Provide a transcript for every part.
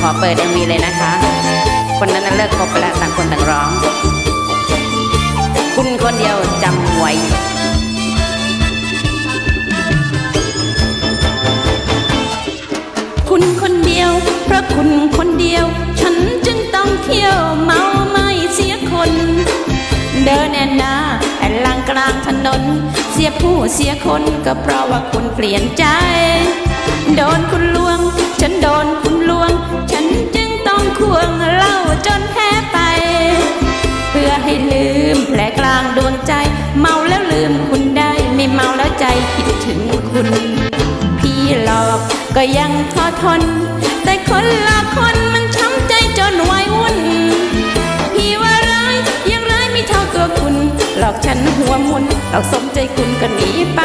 ขอเปิดเอ็มวีเลยนะคะ คนนั้นเลิกคบไปแล้วต่างคนต่างร้อง คุณคนเดียวจำไว้คุณคนเดียว เพราะคุณคนเดียว ฉันจึงต้องเที่ยวเมาไม่เสียคน เดินแอนนาแอนลังกลางถนน เสียผู้เสียคนก็เพราะว่าคุณเปลี่ยนใจ โดนคุณลวง ฉันโดนคุ เมาแล้วลืมคุณได้ไม่เมาแล้วใจคิดถึงคุณ พี่หลอกก็ยังทอทน แต่คนละคนมันช้ำใจจนวายวุ่น พี่ว่าร้ายยังร้ายไม่เท่าตัวคุณ หลอกฉันหัวมุนหลอกสมใจคุณก็หนีไป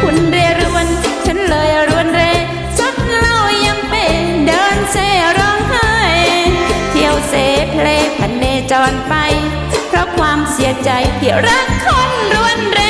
คุณเรรวนฉันเลยรวนเรซักเล่ายังเป็นเดินเซร้องไห้เที่ยวเสเพลพันเนจรไป ยใจที่รักคนรวนเร